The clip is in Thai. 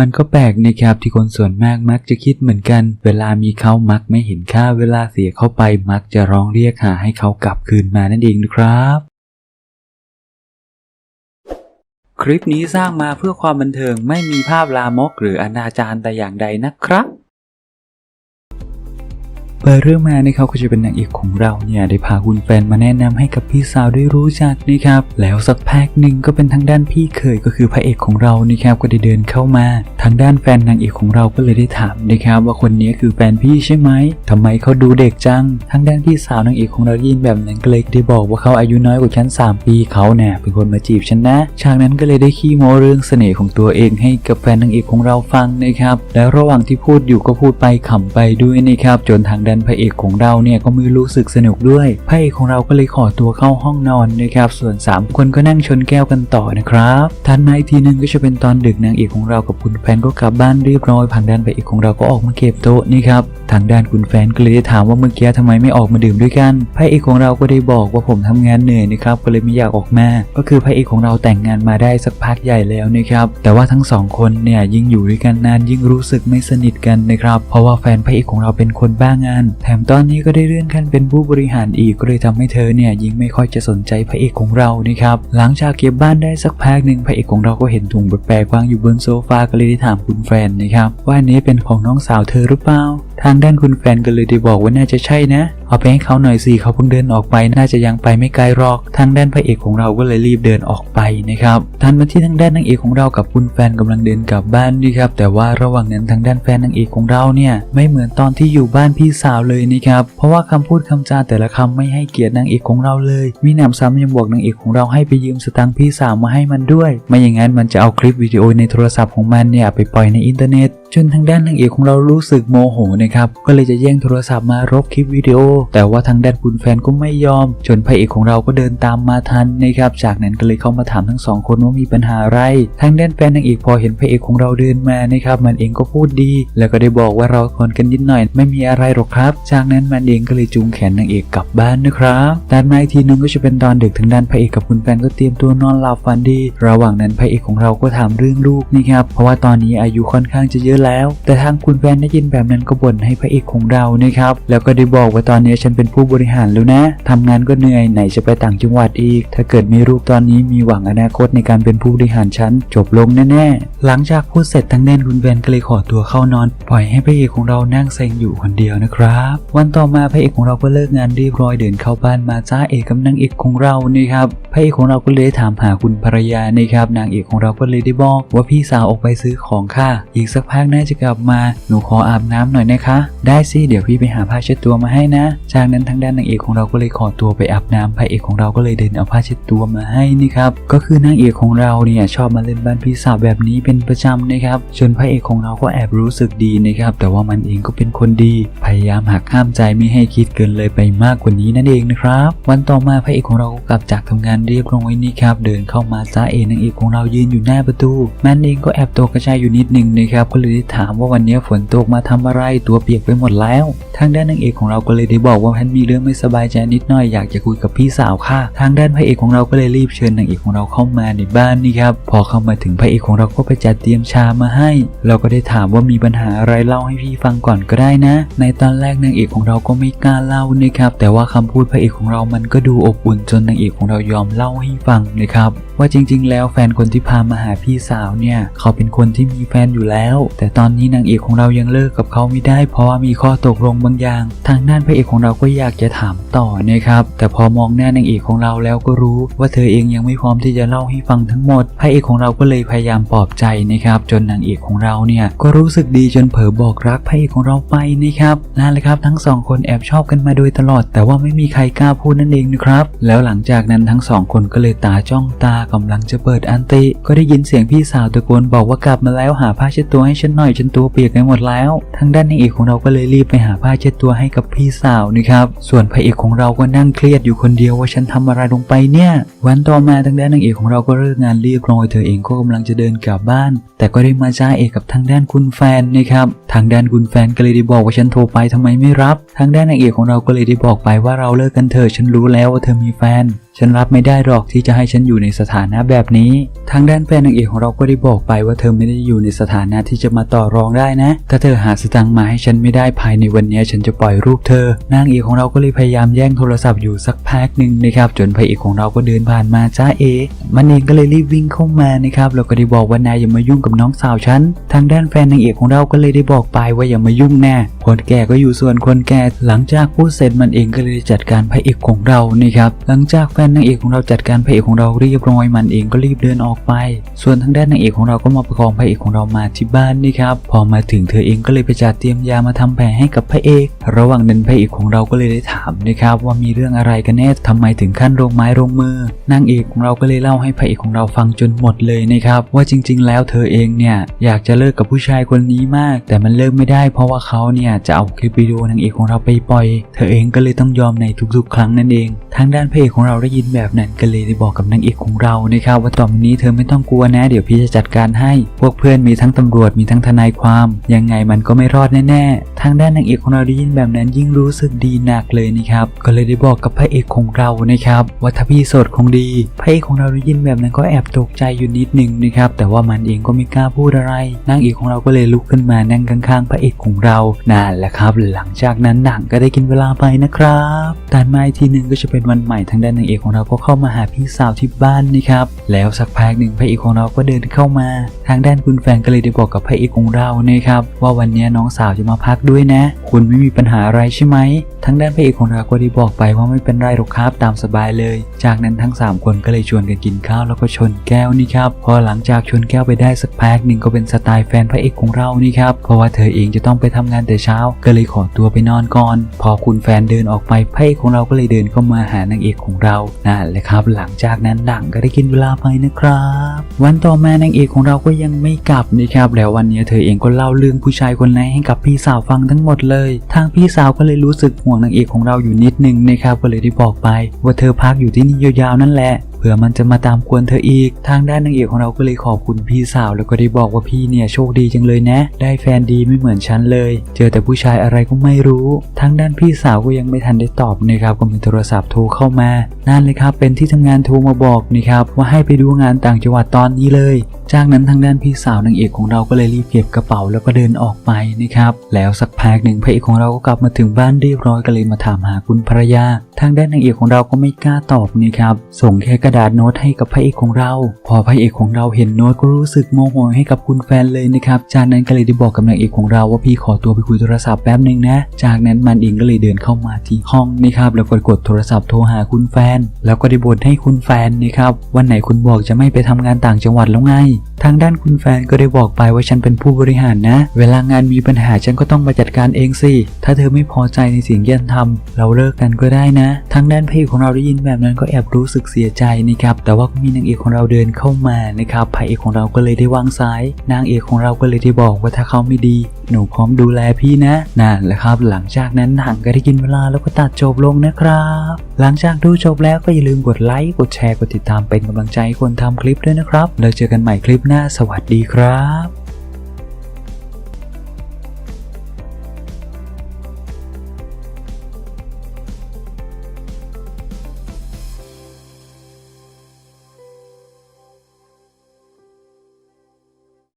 มันก็แปลกนะครับที่คนส่วนมากมักจะคิดเหมือนกัน เวลามีเขามักไม่เห็นค่าเวลาเสียเขาไปมักจะร้องเรียกหาให้เขากลับคืนมานั่นเองนะครับ คลิปนี้สร้างมาเพื่อความบันเทิงไม่มีภาพลามกหรืออนาจารแต่อย่างใดนะครับ เปิดเรื่องมานะครับก็จะเป็นนางเอกของเราเนี่ยได้พาคุณแฟนมาแนะนำให้กับพี่สาวได้รู้จักนะครับแล้วสักพักหนึ่งก็เป็นทางด้านพี่เคยก็คือพระเอกของเรานะครับก็ได้เดินเข้ามา ทางด้านแฟนนางเอกของเราก็เลยได้ถามนะครับว่าคนนี้คือแฟนพี่ใช่ไหมทำไมเขาดูเด็กจัง ทางด้านพี่สาวนางเอกของเรายินแบบนั้นก็เลยได้บอกว่าเขาอายุน้อยกว่าฉัน3 ปีเขาเนี่ยเป็นคนมาจีบฉันนะฉากนั้นก็เลยได้ขี้โม้เรื่องเสน่ห์ของตัวเองให้กับแฟนนางเอกของเราฟังนะครับแล้วระหว่างที่พูดอยู่ก็พูดไปขำไปด้วยนะครับจนทางด้านพระเอกของเราเนี่ยก็มือรู้สึกสนุกด้วย พระเอกของเราก็เลยขอตัวเข้าห้องนอนนะครับ ส่วน 3 คนก็นั่งชนแก้วกันต่อนะครับทันมาอีกทีนึงก็จะเป็นตอนดึกนางเอกของเรากับคุณแฟนก็กลับบ้านเรียบร้อยทางด้านพระเอกของเราก็ออกมาเก็บโต๊ะนี่ครับทางด้านคุณแฟนก็เลยได้ถามว่าเมื่อกี้ทำไมไม่ออกมาดื่มด้วยกัน พระเอกของเราก็ได้บอกว่าผมทำงานเหนื่อยนะครับก็เลยไม่อยากออกมา ก็คือพระเอกของเราแต่งงานมาได้สักพักใหญ่แล้วนะครับ แต่ว่าทั้งสองคนเนี่ยยิ่งอยู่ด้วยกันนานยิ่งรู้สึกไม่สนิทกันนะครับ เพราะว่าแฟนพระเอกของเราเป็นคนบ้างานแถมตอนนี้ก็ได้เลื่อนขั้นเป็นผู้บริหารอีกก็เลยทำให้เธอเนี่ยยิ่งไม่ค่อยจะสนใจพระเอกของเรานะครับหลังจากเก็บบ้านได้สักพักหนึ่งพระเอกของเราก็เห็นถุงแปลกๆวางอยู่บนโซฟาก็เลยได้ถามคุณแฟนนะครับว่าอันนี้เป็นของน้องสาวเธอหรือเปล่า ทางด้านคุณแฟนก็เลยได้บอกว่าน่าจะใช่นะ เอาไปให้เขาหน่อยสิเขาเพิ่งเดินออกไปน่าจะยังไปไม่ไกลหรอก ทางด้านพระเอกของเราก็เลยรีบเดินออกไปนะครับทันมาที่ทางด้านนางเอกของเรากับคุณแฟนกำลังเดินกลับบ้านนี่ครับแต่ว่าระหว่างนั้นทางด้านแฟนนางเอกของเราเนี่ยไม่เหมือนตอนที่อยู่บ้านพี่สาวเลยนะครับเพราะว่าคำพูดคำจาแต่ละคำไม่ให้เกียรตินางเอกของเราเลย มีหนำซ้ำยังบอกนางเอกของเราให้ไปยืมสตางค์พี่สาวมาให้มันด้วย ไม่อย่างนั้นมันจะเอาคลิปวิดีโอในโทรศัพท์ของมันเนี่ยไปปล่อยในอินเทอร์เน็ต จนทางด้านนางเอกของเรารู้สึกโมโหนะครับ ก็เลยจะแย่งโทรศัพท์มารบคลิปวิดีโอ แต่ว่าทางด้านคุณแฟนก็ไม่ยอม จนพระเอกของเราก็เดินตามมาทันนะครับ จากนั้นก็เลยเข้ามาถามทั้งสองคนว่ามีปัญหาอะไร ทางด้านแฟนนางเอกพอเห็นพระเอกของเราเดินมานะครับ มันเองก็พูดดี แล้วก็ได้บอกว่าเราคนกันนิดหน่อย ไม่มีอะไรหรอกครับ จากนั้นมันเองก็เลยจูงแขนนางเอกกลับบ้านนะครับแต่มาอีกทีนึงก็จะเป็นตอนดึกทางด้านพระเอกกับคุณแฟนก็เตรียมตัวนอนหลับฝันดี ระหว่างนั้นพระเอกของเราก็ถามเรื่องลูกนี่ครับ เพราะว่าตอนนี้อายุค่อนข้างจะเยอะแล้ว แต่ทางคุณแฟนได้ยินแบบนั้นก็บ่นให้พระเอกของเรานะครับ แล้วก็ได้บอกว่าตอนนี้ฉันเป็นผู้บริหารแล้วนะทำงานก็เหนื่อยไหนจะไปต่างจังหวัดอีก ถ้าเกิดมีลูกตอนนี้มีหวังอนาคตในการเป็นผู้บริหารฉันจบลงแน่ๆ หลังจากพูดเสร็จทางแน่นคุณแฟนก็เลยขอตัวเข้านอน ปล่อยให้พระเอกของเรานั่งเซ็งอยู่คนเดียวนะครับ วันต่อมาพระเอกของเราก็เลิกงานเรียบร้อยเดินเข้าบ้านมาจ้าเอกกับนางเอกของเรานี่ครับพระเอกของเราก็เลยถามหาคุณภรรยานะครับ นางเอกของเราก็เลยได้บอกว่าพี่สาวออกไปซื้อของค่ะ อีกสักพักน่าจะกลับมาหนูขออาบน้ำหน่อยนะคะ ได้สิ เดี๋ยวพี่ไปหาผ้าเช็ดตัวมาให้นะ จากนั้นทางด้านนางเอกของเราก็เลยขอตัวไปอาบน้ำพระเอกของเราก็เลยเดินเอาผ้าเช็ดตัวมาให้นี่ครับ ก็คือนางเอกของเราเนี่ยชอบมาเล่นบ้านพี่สาวแบบนี้เป็นประจำนะครับจนพระเอกของเราก็แอบรู้สึกดีนะครับ แต่ว่ามันเองก็เป็นคนดี พยายามหักห้ามใจไม่ให้คิดเกินเลยไปมากกว่านี้นั่นเองนะครับ วันต่อมาพระเอกของเราก็กลับจากทำงานเรียบร้อยนี่ครับ เดินเข้ามาจ้าเอนางเอกของเรายืนอยู่หน้าประตู มันเองก็แอบตกกระจายอยู่นิดนึงนะครับ ก็เลยได้ถามว่าวันนี้ฝนตกมาทำอะไรตวเปียกไปหมดแล้ว ทางด้านนางเอกของเราก็เลยได้บอกว่าท่านมีเรื่องไม่สบายใจนิดหน่อยอยากจะคุยกับพี่สาวค่ะ ทางด้านพระเอกของเราก็เลยรีบเชิญนางเอกของเราเข้ามาในบ้านนี่ครับ พอเข้ามาถึงพระเอกของเราก็ไปจัดเตรียมชามาให้ เราก็ได้ถามว่ามีปัญหาอะไรเล่าให้พี่ฟังก่อนก็ได้นะ ในตอนแรกนางเอกของเราก็ไม่กล้าเล่านะครับ แต่ว่าคำพูดพระเอกของเรามันก็ดูอบอุ่นจนนางเอกของเรายอมเล่าให้ฟังนะครับว่าจริง ๆ แล้วแฟนคนที่พามาหาพี่สาวเนี่ย เขาเป็นคนที่มีแฟนอยู่แล้ว แต่ตอนนี้นางเอกของเรายังเลิกกับเขาไม่ได้เพราะว่ามีข้อตกลงบางอย่าง ทางด้านพระเอกของเราก็อยากจะถามต่อนะครับ แต่พอมองหน้านางเอกของเราแล้วก็รู้ว่าเธอเองยังไม่พร้อมที่จะเล่าให้ฟังทั้งหมด พระเอกของเราก็เลยพยายามปลอบใจนะครับ จนนางเอกของเราเนี่ยก็รู้สึกดีจนเผลอบอกรักพระเอกของเราไปนะครับนั่นแหละครับ ทั้งสองคนแอบชอบกันมาโดยตลอด แต่ว่าไม่มีใครกล้าพูดนั่นเองนะครับ แล้วหลังจากนั้นทั้งสองคนก็เลยตาจ้องตากำลังจะเปิดอันติ ก็ได้ยินเสียงพี่สาวตะโกนบอกว่ากลับมาแล้วหาผ้าเช็ดตัวให้ฉันหน่อยฉันตัวเปียกไปหมดแล้วทางด้านนางเอกของเราก็เลยรีบไปหาผ้าเช็ดตัวให้กับพี่สาวนะครับ ส่วนพระเอกของเราก็นั่งเครียดอยู่คนเดียวว่าฉันทำอะไรลงไปเนี่ย วันต่อมาทางด้านนางเอกของเราก็เลิกงานเรียบร้อยเธอเองก็กำลังจะเดินกลับบ้าน แต่ก็ได้มาจ้าเอกกับทางด้านคุณแฟนนะครับ ทางด้านคุณแฟนก็เลยได้บอกว่าฉันโทรไปทำไมไม่รับ ทางด้านนางเอกของเราก็เลยได้บอกไปว่าเราเลิกกันเถอะฉันรู้แล้วว่าเธอมีแฟน ฉันรับไม่ได้หรอกที่จะให้ฉันอยู่ในสถานะแบบนี้ ทางด้านแฟนนางเอกของเราก็ได้บอกไปว่าเธอไม่ได้อยู่ในสถานะที่จะมาต่อรองได้นะ ถ้าเธอหาสตังค์มาให้ฉันไม่ได้ภายในวันนี้ฉันจะปล่อยรูปเธอ นางเอกของเราก็เลยพยายามแย่งโทรศัพท์อยู่สักพักหนึ่งนะครับ จนพระเอกของเราก็เดินผ่านมาจ้าเอ มันเองก็เลยรีบวิ่งเข้ามานะครับแล้วก็ได้บอกว่านายอย่ามายุ่งกับน้องสาวฉัน ทางด้านแฟนนางเอกของเราก็เลยได้บอกไปว่าอย่ามายุ่งแน่คนแก่ก็อยู่ส่วนคนแก่ หลังจากพูดเสร็จมันเองก็เลยจัดการพระเอกของเรานะครับ หลังจากแฟนนางเอกของเราจัดการพระเอกของเราเรียบร้อยมันเองก็รีบเดินออกไป ส่วนทางด้านนางเอกของเราก็มาประคองพระเอกของเรามาที่บ้านนะครับ พอมาถึงเธอเองก็เลยไปจัดเตรียมยามาทำแผลให้กับพระเอก ระหว่างนั้นพระเอกของเราก็เลยได้ถามนะครับว่ามีเรื่องอะไรกันแน่ทำไมถึงขั้นลงไม้ลงมือนางเอกของเราก็เลยเล่าให้พระเอกของเราฟังจนหมดเลยนะครับว่าจริง ๆ แล้วเธอเองเนี่ยอยากจะเลิกกับผู้ชายคนนี้มาก แต่มันเลิกไม่ได้เพราะว่าเขาเนี่ยจะเอาคลิปวิดีโอนางเอกของเราไปปล่อย เธอเองก็เลยต้องยอมในทุกๆ ครั้งนั่นเอง ทางด้านพระเอกของเราได้ยินแบบนั้นก็เลยได้บอกกับนางเอกของเรานะครับว่าต่อไปนี้เธอไม่ต้องกลัวนะ เดี๋ยวพี่จะจัดการให้ พวกเพื่อนมีทั้งตำรวจมีทั้งทนายความ ยังไงมันก็ไม่รอดแน่ๆ ทางด้านนางเอกของเราได้ยินแบบนั้นยิ่งรู้สึกดีหนักเลยนะครับ ก็เลยได้บอกกับพระเอกของเรานะครับว่าถ้าพี่โสดคงดี พระเอกของเราได้ยินแบบนั้นก็แอบตกใจอยู่นิดนึงนะครับ แต่ว่ามันเองก็ไม่กล้าพูดอะไร นางเอกของเราก็เลยลุกขึ้นมานั่งข้างๆ พระเอกของเรานั่นแหละครับ หลังจากนั้นหนังก็ได้กินเวลาไปนะครับแต่มาอีกทีหนึ่งก็จะเป็นวันใหม่ทางด้านนางเอกของเราก็เข้ามาหาพี่สาวที่บ้านนะครับ แล้วสักพักหนึ่งพระเอกของเราก็เดินเข้ามา ทางด้านคุณแฟนก็เลยได้บอกกับพระเอกของเรานะครับว่าวันนี้น้องสาวจะมาพักด้วยนะ คุณไม่มีปัญหาอะไรใช่ไหมทางด้านพระเอกของเราก็ได้บอกไปว่าไม่เป็นไรหรอกครับตามสบายเลย จากนั้นทั้ง 3 คนก็เลยชวนกันกินข้าวแล้วก็ชนแก้วนี่ครับพอหลังจากชนแก้วไปได้สักพักหนึ่งก็เป็นสไตล์แฟนพระเอกของเรานี่ครับเพราะว่าเธอเองจะต้องไปทำงานแต่เช้า ก็เลยขอตัวไปนอนก่อน พอคุณแฟนเดินออกไปพระเอกของเราก็เลยเดินเข้ามาหานางเอกของเรานั่นแหละครับ หลังจากนั้นดังก็ได้กินเวลาไปนะครับ วันต่อมานางเอกของเราก็ยังไม่กลับนะครับ แล้ววันนี้เธอเองก็เล่าเรื่องผู้ชายคนนั้นให้กับพี่สาวฟังทั้งหมดเลย ทางพี่สาวก็เลยรู้สึกห่วงนางเอกของเราอยู่นิดนึงนะครับก็เลยได้บอกไป ว่าเธอพักอยู่ที่นี่ยาวๆนั่นแหละ เผื่อมันจะมาตามกวนเธออีก ทางด้านนางเอกของเราก็เลยขอบคุณพี่สาวแล้วก็ได้บอกว่าพี่เนี่ยโชคดีจังเลยนะ ได้แฟนดีไม่เหมือนฉันเลย เจอแต่ผู้ชายอะไรก็ไม่รู้ ทางด้านพี่สาวก็ยังไม่ทันได้ตอบนะครับก็มีโทรศัพท์โทรเข้ามา นั่นเลยครับ เป็นที่ทำงานโทรมาบอกนะครับว่าให้ไปดูงานต่างจังหวัดตอนนี้เลย จากนั้นทางด้านพี่สาวนางเอกของเราก็เลยรีบเก็บกระเป๋าแล้วก็เดินออกไปนะครับ แล้วสักพักหนึ่งพระเอกของเราก็กลับมาถึงบ้านเรียบร้อยก็เลยมาถามหาคุณภรรยา ทางด้านนางเอกของเราก็ไม่กล้าตอบนะครับส่งแค่กระดาษโน้ตให้กับพระเอกของเรา พอพระเอกของเราเห็นโน้ตก็รู้สึกโมโหให้กับคุณแฟนเลยนะครับ จากนั้นก็เลยได้บอกกับนางเอกของเราว่าพี่ขอตัวไปคุยโทรศัพท์แป๊บหนึ่งนะ จากนั้นมันเองก็เลยเดินเข้ามาที่ห้องนะครับแล้วก็กดโทรศัพท์โทรหาคุณแฟน แล้วก็ได้บ่นให้คุณแฟนนะครับวันไหนคุณบอกจะไม่ไปทำงานต่างจังหวัดแล้วไง ทางด้านคุณแฟนก็ได้บอกไปว่าฉันเป็นผู้บริหารนะ เวลางานมีปัญหาฉันก็ต้องมาจัดการเองสิ ถ้าเธอไม่พอใจในสิ่งที่ฉันทำเราเลิกกันก็ได้นะ ทางด้านพระเอกของเราได้ยินแบบนั้นก็แอบรู้สึกเสียใจนะครับ แต่ว่ามีนางเอกของเราเดินเข้ามานะครับพระเอกของเราก็เลยได้วางสาย นางเอกของเราก็เลยได้บอกว่าถ้าเขาไม่ดี หนูพร้อมดูแลพี่นะนั่นแหละครับ หลังจากนั้นหนังก็ได้กินเวลาแล้วก็ตัดจบลงนะครับ หลังจากดูจบแล้วก็อย่าลืมกดไลค์กดแชร์กดติดตามเป็นกำลังใจให้คนทำคลิปด้วยนะครับแล้วเจอกันใหม่คลิปหน้าสวัสดีครับ